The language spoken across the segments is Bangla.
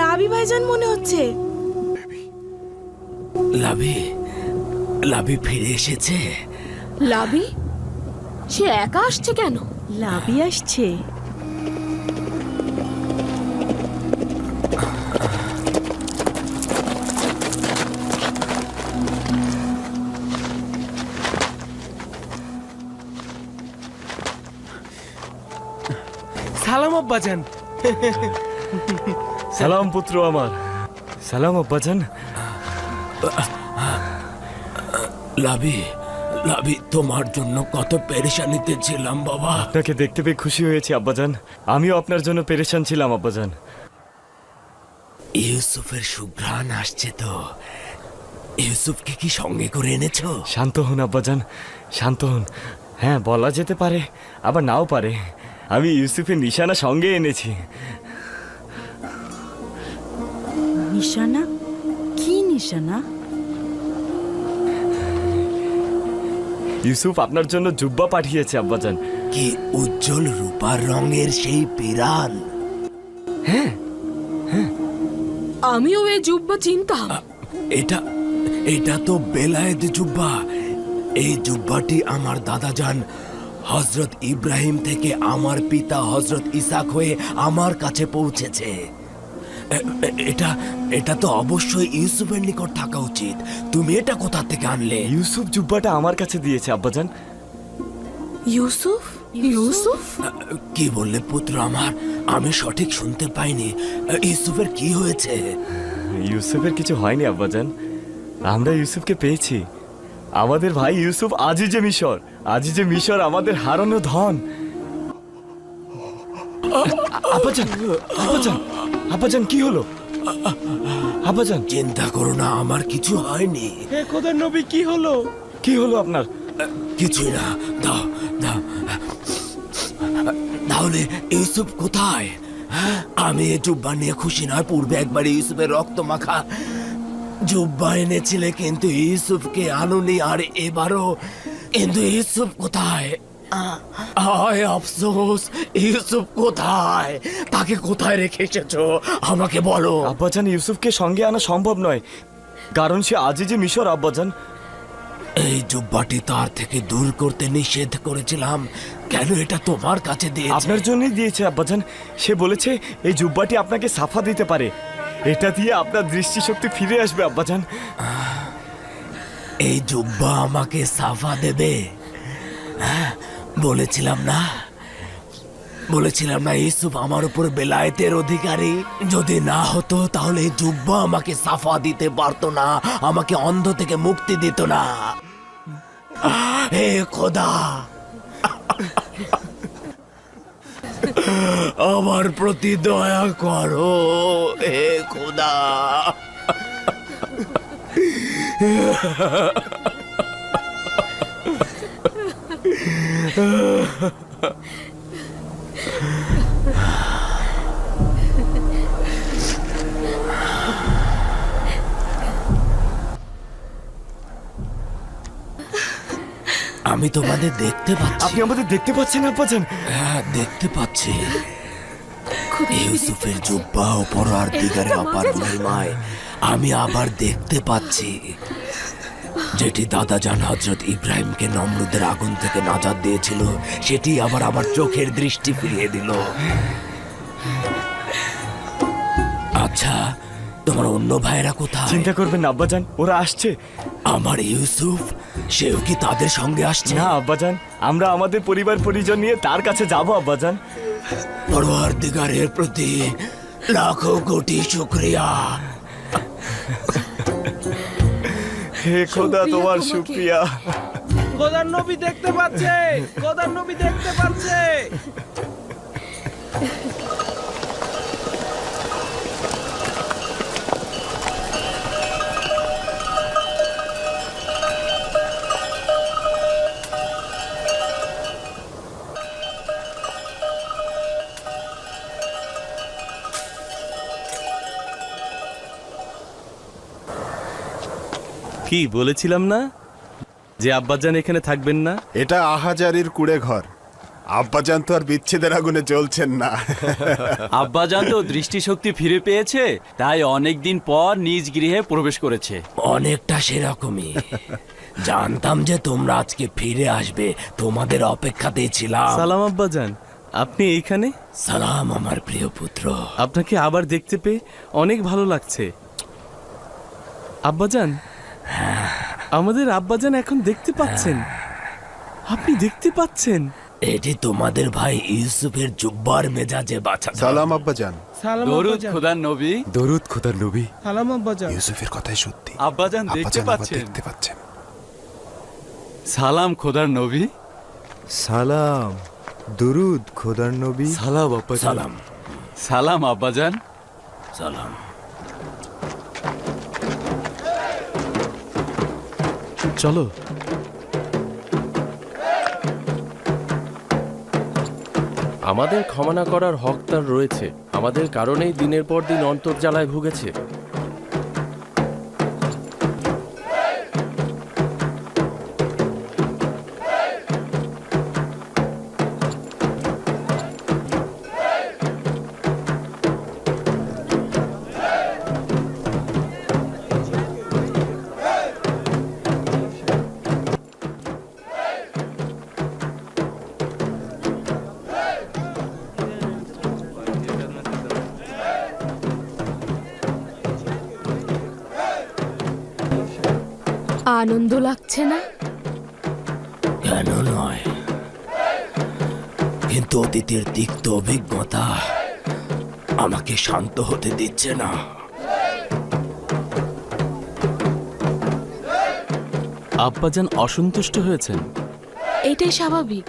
লাভি ভাইজান মনে হচ্ছে। লাভি লাভি ফিরে এসেছে? লাভি সে একা আসছে কেন? লাভি আসছে। সালাম আব্বাজান। সালাম পুত্র আমার। সালাম আব্বাজান লাভি লাভি তোমার জন্য কত পেরেশানিতে ছিলাম বাবা। আপনাকে দেখতে পেয়ে খুশি হয়েছি আব্বাজান। আমিও আপনার জন্য পেরেশান ছিলাম আব্বাজান। ইউসুফের সুঘ্রাণ আসছে তো। ইউসুফকে কি সঙ্গে করে এনেছো? শান্ত হন আব্বাজান। শান্ত হন। হ্যাঁ বলা যেতে পারে আবার নাও পারে। আমি ইউসুফের নিশানা সঙ্গে এনেছি। নিশানা? কি নিশানা? ইউসুফ আপনার জন্য জুব্বা পাঠিয়েছে আব্বাজান। কি উজ্জ্বল রূপার রঙের সেই পিরান। আমিও এই জুব্বা চিনতাম। এটা এটা তো বেলায়েত জুব্বা। এই জুব্বাটি আমার দাদা যান হজরত ইব্রাহিম থেকে আমার পিতা হজরত ইসাক হয়ে আমার কাছে পৌঁছেছে। এটা এটা তো অবশ্যই ইউসুফের নিকট থাকা উচিত তুমি এটা কোথা থেকে আনলে ইউসুফ জুব্বাটা আমার কাছে দিয়েছে আব্বাজান ইউসুফ ইউসুফ কি বললে পুত্র আমার আমি সঠিক শুনতে পাইনি ইউসুফের কি হয়েছে ইউসুফের কিছু হয়নি আব্বাজান আমরা ইউসুফকে পেয়েছি আমাদের ভাই ইউসুফ আজই যে মিশর আজই যে মিশর আমাদের হারানো ধন আব্বাজান আব্বাজান আব্বাজান কি হলো? আব্বাজান চিন্তা করো না আমার কিছু হয়নি। হে খোদার নবী কি হলো? কি হলো আপনার? কিছুই না দাও দাও। তাহলে ইউসুফ কোথায়? হ্যাঁ? আমি এ জুব্বা নিয়ে খুশি নয় পূর্বে একবার ইউসুফের রক্ত মাখা জুব্বা এনেছিলে কিন্তু ইউসুফকে আনুনি আর এবারও। কিন্তু ইউসুফ কোথায়? আয় আফসোস ইউসুফ কোথায়? তাকে কোথায় রেখে এসেছ? আমাকে বলো। আব্বাজান ইউসুফকে সঙ্গে আনা সম্ভব নয়। কারণ সে আজই যে মিশর আব্বাজান। এই জুব্বাটি তার থেকে দূর করতে নিষেধ করেছিলাম। কেন এটা তোমার কাছে দিয়েছে? আপনার জন্যই দিয়েছে আব্বাজান। সে বলেছে এই জুব্বাটি আপনাকে সাফা দিতে পারে। এটা দিয়ে আপনার দৃষ্টিশক্তি ফিরে আসবে আব্বাজান। এই জুব্বা আমাকে সাফা দেবে। হ্যাঁ, বলেছিলাম না? বলেছিলাম না, ইউসুফ আমার উপর বেলায়েতের অধিকারী। যদি না হতো, তাহলে এই জুব্বা আমাকে সাফা দিতে পারতো না, আমাকে অন্ধ থেকে মুক্তি দিত না। হে খোদা! আমার প্রতি দয়া করো, হে খোদা! আমি তোমাদের দেখতে পাচ্ছি। আপনি আমাদের দেখতে পাচ্ছেন আব্বাজান? হ্যাঁ দেখতে পাচ্ছি। ইউসুফের জুব্বা ও পরার দিগারে অপার মহিমায় আমি আবার দেখতে পাচ্ছি। যেটি দাদা জান হজরত ইব্রাহিমকে নমরুদের আগুন থেকে নাজাদ দিয়েছিল সেটি আবার আমার চোখের দৃষ্টি ফিরিয়ে দিল। আচ্ছা তোমার অন্য ভাইয়েরা কোথায়? চিন্তা করবেন না আব্বাজান ওরা আসছে। আমার ইউসুফ সেও কি তাদের সঙ্গে আসছে? না আব্বাজান আমরা আমাদের পরিবার পরিজন নিয়ে তার কাছে যাব আব্বাজান। পরোয়ার দিগারের প্রতি লাখো কোটি শুক্রিয়া। হে খোদা তোমার শুকরিয়া শুক্রিয়া খোদার নবী দেখতে পাচ্ছে খোদার নবী দেখতে পাচ্ছে। কি বলেছিলাম না? যে আব্বাজান এখানে থাকবেন না? এটা আহাজারির কুড়ে ঘর আব্বাজান তো আর বিচ্ছেদের আগুনে জ্বলছেন না। আব্বাজান তো দৃষ্টিশক্তি ফিরে পেয়েছে তাই অনেক দিন পর নিজ গৃহে প্রবেশ করেছে। অনেকটা সেরকমই। জানতাম যে তোমরা আজকে ফিরে আসবে তোমাদের অপেক্ষাতেই ছিলাম। সালাম আব্বাজান আপনি এইখানে? সালাম আমার প্রিয় পুত্র। আপনাকে আবার দেখতে পেয়ে অনেক ভালো লাগছে। আব্বাজান আমাদের আব্বাজান এখন দেখতে পাচ্ছেন। আপনি দেখতে পাচ্ছেন? এটি তোমাদের ভাই ইউসুফের জুব্বার মেজাজে বাঁচা সালাম আব্বাজান। সালাম দরুদ খোদার নবী। দরুদ খোদার নবী। সালাম আব্বাজান। ইউসুফের কথাই সত্যি। আব্বাজান দেখতে পাচ্ছেন। দেখতে পাচ্ছেন। সালাম খোদার নবী। সালাম। দুরুদ খোদার নবী। সালাম আব্বাজান। সালাম। সালাম আব্বাজান। সালাম। চলো। আমাদের ক্ষমা না করার হক তার রয়েছে। আমাদের কারণেই দিনের পর দিন অন্তর্জালায় ভুগেছে। আনন্দ লাগছে না? কেন নয়? কিন্তু অতীতের তিক্ত অভিজ্ঞতা আমাকে শান্ত হতে দিচ্ছে না। আব্বাজান অসন্তুষ্ট হয়েছেন। এটাই স্বাভাবিক।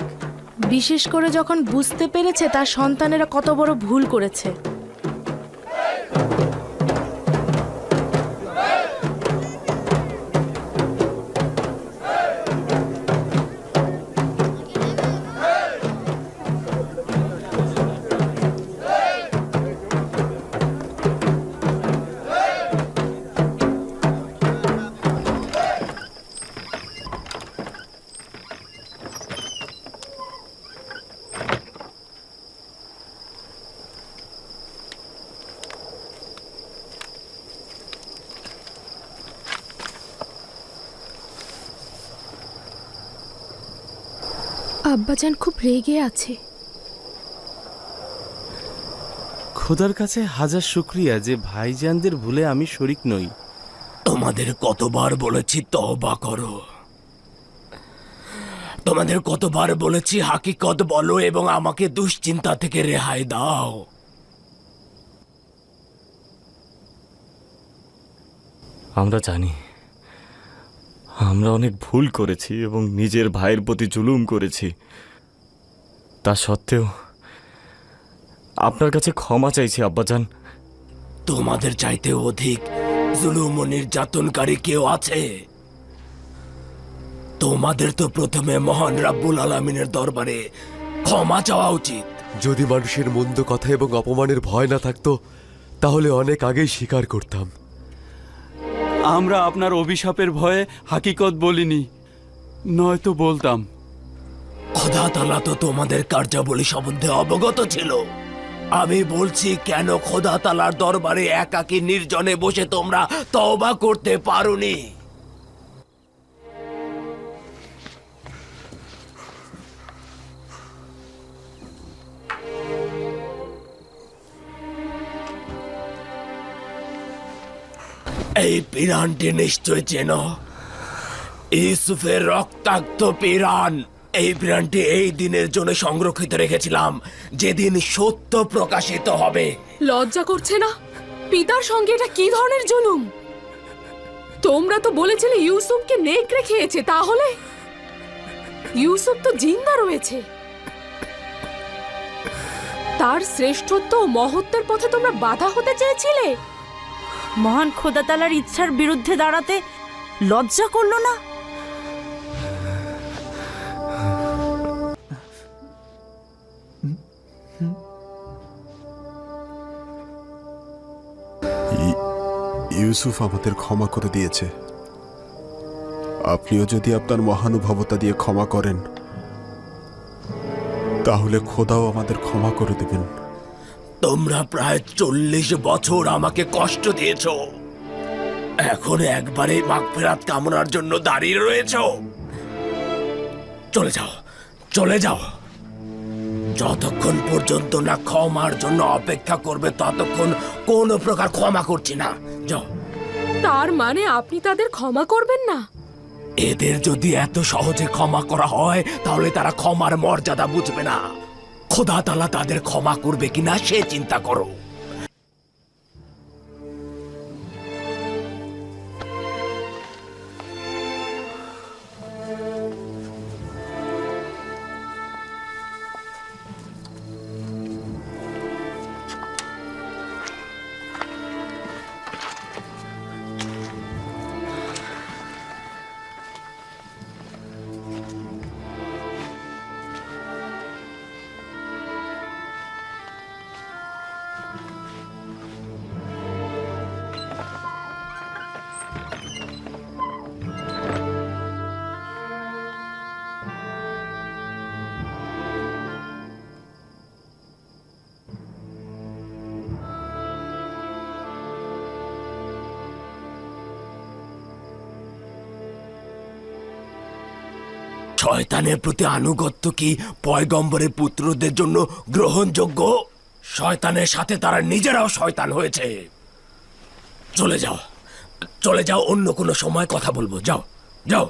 বিশেষ করে যখন বুঝতে পেরেছে তার সন্তানেরা কত বড় ভুল করেছে। আব্বাজান খুব রেগে আছে। খোদার কাছে হাজার শুক্রিয়া যে ভাইজানদের ভুলে আমি শরিক নই। তোমাদের কতবার বলেছি তওবা করো। তোমাদের কতবার বলেছি হাকিকত বলো এবং আমাকে দুশ্চিন্তা থেকে রেহাই দাও। আমরা জানি আমরা অনেক ভুল করেছি এবং নিজের ভাইয়ের প্রতি জুলুম করেছি। তা সত্ত্বেও আপনার কাছে ক্ষমা চাইছি আব্বাজান। তোমাদের চাইতে অধিক জুলুম ও নির্যাতনকারী কেউ আছে? তোমাদের তো প্রথমে মহান রাব্বুল আলমিনের দরবারে ক্ষমা চাওয়া উচিত। যদি মানুষের মন্দ কথা এবং অপমানের ভয় না থাকতো তাহলে অনেক আগেই স্বীকার করতাম। আমরা আপনার অভিশাপের ভয়ে হাকিকত বলিনি। নয়তো বলতাম। খোদা তালা তো তোমাদের কার্যাবলী সম্বন্ধে অবগত ছিল। আমি বলছি, কেন খোদা তালার দরবারে একাকী নির্জনে বসে তোমরা তওবা করতে পারোনি? এই পিরানটি নিশ্চয় চেন। ইউসুফের রক্তাক্ত পিরান। এই পিরানটি এই দিনের জন্য সংরক্ষিত রেখেছিলাম। যেদিন সত্য প্রকাশিত হবে। লজ্জা করছে না? পিতার সঙ্গে এটা কি ধরনের জুলুম? তোমরা তো বলেছিলে ইউসুফকে নেকড়ে খেয়েছে তাহলে? ইউসুফ তো জিন্দা রয়েছে। তার শ্রেষ্ঠত্ব ও মহত্বের পথে তোমরা বাধা হতে চেয়েছিলে? মহান খোদাতালার ইচ্ছার বিরুদ্ধে দাঁড়াতে লজ্জা করল না? ইউসুফ আমাদের ক্ষমা করে দিয়েছে। আপনিও যদি আপনার মহানুভবতা দিয়ে ক্ষমা করেন, তাহলে খোদাও আমাদের ক্ষমা করে দেবেন। তোমরা প্রায় চল্লিশ বছর আমাকে কষ্ট দিয়েছ। এখন একবারে মাগফেরাত কামনার জন্য দাঁড়িয়ে রয়েছ। চলে যাও চলে যাও। যতক্ষণ পর্যন্ত না ক্ষমার জন্য অপেক্ষা করবে ততক্ষণ কোনো প্রকার ক্ষমা করছি না। যাও। তার মানে আপনি তাদের ক্ষমা করবেন না? এদের যদি এত সহজে ক্ষমা করা হয় তাহলে তারা ক্ষমার মর্যাদা বুঝবে না। খোদা তালা তাদের ক্ষমা করবে কিনা সে চিন্তা করো। শয়তানের প্রতি আনুগত্য কি পয়গম্বরের পুত্রদের জন্য গ্রহণযোগ্য? শয়তানের সাথে তারা নিজেরাও শয়তান হয়েছে। চলে যাও। চলে যাও, অন্য কোনো সময় কথা বলব। যাও যাও।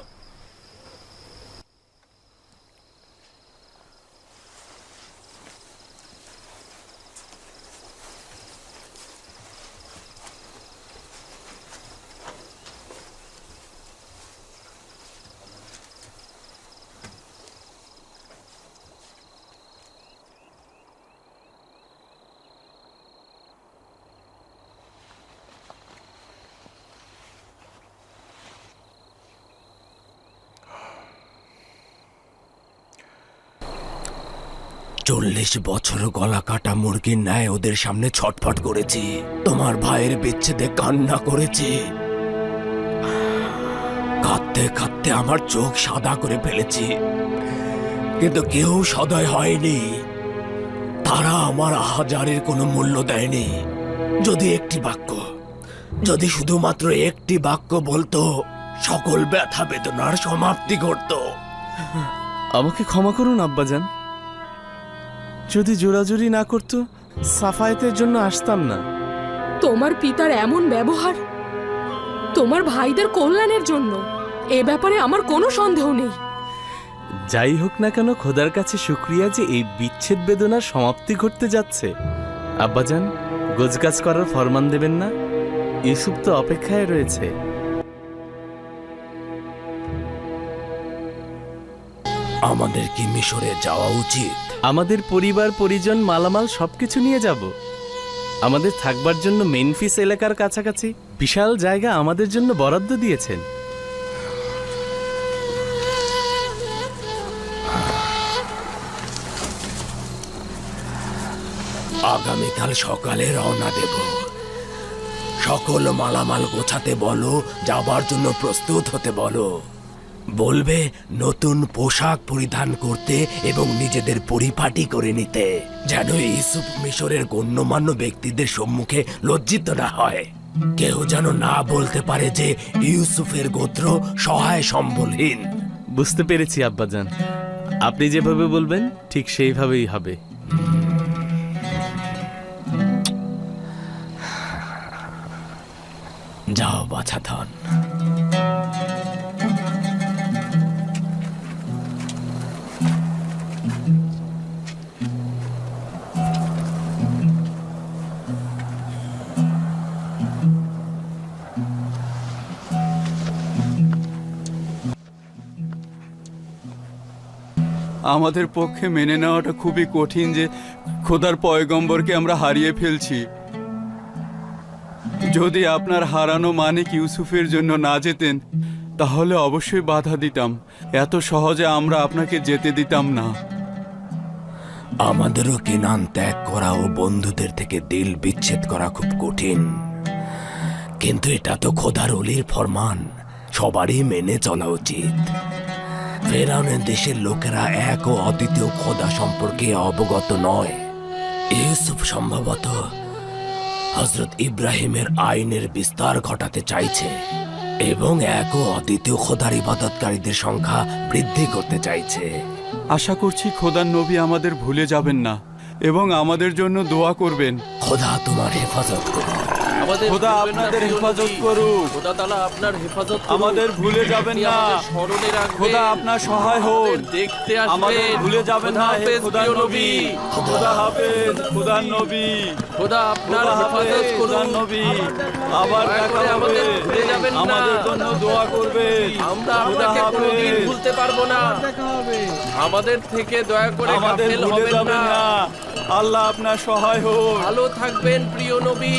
চল্লিশ বছর গলা কাটা মুরগির ন্যায় ওদের সামনে ছটফট করেছি। তোমার ভাইয়ের বিচ্ছেদে কান্না করেছি। কাঁদতে কাঁদতে আমার চোখ সাদা করে ফেলেছি। কিন্তু কেউ সদয় হয়নি। তারা আমার হাজারের কোনো মূল্য দেয়নি। যদি একটি বাক্য, যদি শুধুমাত্র একটি বাক্য বলতো, সকল ব্যথা বেদনার সমাপ্তি ঘটতো। আমাকে ক্ষমা করুন, আব্বাজান। যদি জোরাজুরি না করতো সাফায়েতের জন্য আসতাম না। তোমার পিতার এমন ব্যবহার তোমার ভাইদের কল্যাণের জন্য এ ব্যাপারে আমার কোনো সন্দেহ নেই। যাই হোক না কেন খোদার কাছে শুক্রিয়া যে এই বিচ্ছেদ বেদনার সমাপ্তি ঘটতে যাচ্ছে। আব্বাজান গোজগাছ করার ফরমান দেবেন না? ইউসুফ তো অপেক্ষায় রয়েছে। আমাদের কি মিশরে যাওয়া উচিত? আমাদের পরিবার, পরিজন, মালামাল সবকিছু নিয়ে যাব। আমাদের থাকবার জন্য মেনফিস এলাকার কাছাকাছি। বিশাল জায়গা আমাদের জন্য বরাদ্দ দিয়েছেন। আগামীকাল সকালে রওনা দেব। সকল মালামাল গোছাতে বলো, যাবার জন্য প্রস্তুত হতে বলো। বলবে নতুন পোশাক পরিধান করতে এবং নিজেদের পরিপাটি করে নিতে যেন ইউসুফ মিশরের গণ্যমান্য ব্যক্তিদের সম্মুখে লজ্জিত না হয়। কেউ যেন না বলতে পারে যে ইউসুফের গোত্র সহায় সম্বলহীন। বুঝতে পেরেছি আব্বাজান। আপনি যেভাবে বলবেন ঠিক সেইভাবেই হবে। যাও বাছা ধন। আমাদের পক্ষে মেনে নেওয়াটা খুবই কঠিন যে খোদার পয়গম্বরকে আমরা হারিয়ে ফেলছি। যদি আপনার হারানো মানিক ইউসুফের জন্য না যেতেন, তাহলে অবশ্যই বাধা দিতাম। এত সহজে আমরা আপনাকে যেতে দিতাম না। আমাদেরও কেনান ত্যাগ করা ও বন্ধুদের থেকে দিল বিচ্ছেদ করা খুব কঠিন। কিন্তু এটা তো খোদার অলির ফরমান। সবারই মেনে চলা উচিত। ফেরাউনের দেশের লোকেরা এক ও অদ্বিতীয় খোদা সম্পর্কে অবগত নয়। ইউসুফ সম্ভবত হজরত ইব্রাহিমের আইনের বিস্তার ঘটাতে চাইছে এবং এক ও অদ্বিতীয় খোদার ইবাদতকারীদের সংখ্যা বৃদ্ধি করতে চাইছে। আশা করছি খোদার নবী আমাদের ভুলে যাবেন না এবং আমাদের জন্য দোয়া করবেন। খোদা তোমার হেফাজত করুন আমাদের খোদা আপনাদের হেফাজত করুক। খোদা তাআলা আপনার হেফাজত করুক। আমাদের ভুলে যাবেন না। স্মরণে রাখবেন। খোদা আপনার সহায় আমাদের দেখতে আসবেন। আমাদের ভুলে যাবেন না হে খোদার নবী। খোদা হাফেজ খোদার নবী। খোদা আপনার খোদা হেফাজত হাফেজ করুন নবী। আবার দেখা আমাদের ভুলে যাবেন না। আমাদের জন্য দোয়া করবেন আমরা আপনাকে কোনোদিন ভুলতে পারব না। আমাদের থেকে দয়া করে আমাদের ভুলে যাবেন না। না। আল্লাহ আপনার সহায় হোক। ভালো থাকবেন প্রিয় নবী।